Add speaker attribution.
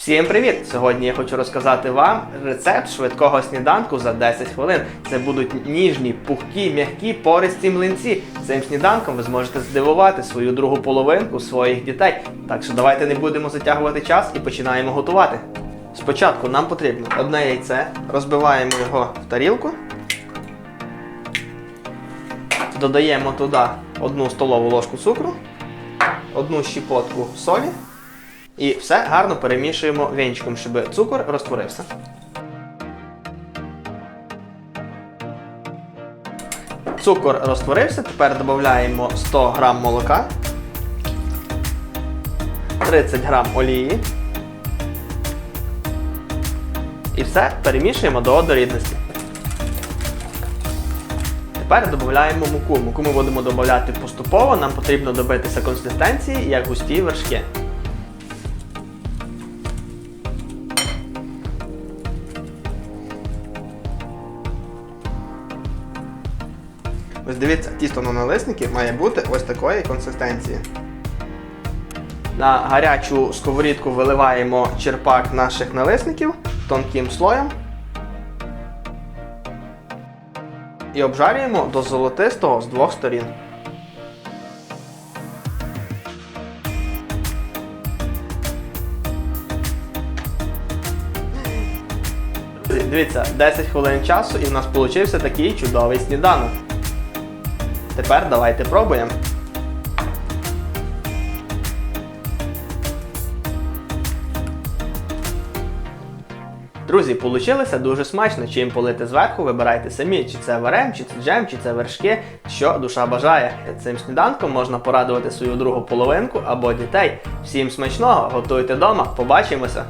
Speaker 1: Всім привіт! Сьогодні я хочу розказати вам рецепт швидкого сніданку за 10 хвилин. Це будуть ніжні, пухкі, м'які, пористі млинці. Цим сніданком ви зможете здивувати свою другу половинку своїх дітей. Так що давайте не будемо затягувати час і починаємо готувати. Спочатку нам потрібно одне яйце, розбиваємо його в тарілку. Додаємо туди одну столову ложку цукру, одну щепотку солі. І все гарно перемішуємо вінчиком, щоб цукор розтворився. Цукор розтворився, тепер додаємо 100 г молока, 30 г олії. І все перемішуємо до однорідності. Тепер додаємо муку. Муку ми будемо додати поступово, нам потрібно добитися консистенції як густі вершки. Ось дивіться, тісто на налисники має бути ось такої консистенції. На гарячу сковорідку виливаємо черпак наших налисників тонким слоєм. І обжарюємо до золотистого з двох сторін. Дивіться, 10 хвилин часу і в нас вийшов такий чудовий сніданок. Тепер давайте пробуємо. Друзі, получилося дуже смачно. Чим полити зверху, вибирайте самі, чи це варем, чи це джем, чи це вершки, що душа бажає. Цим сніданком можна порадувати свою другу половинку або дітей. Всім смачного, готуйте вдома, побачимося!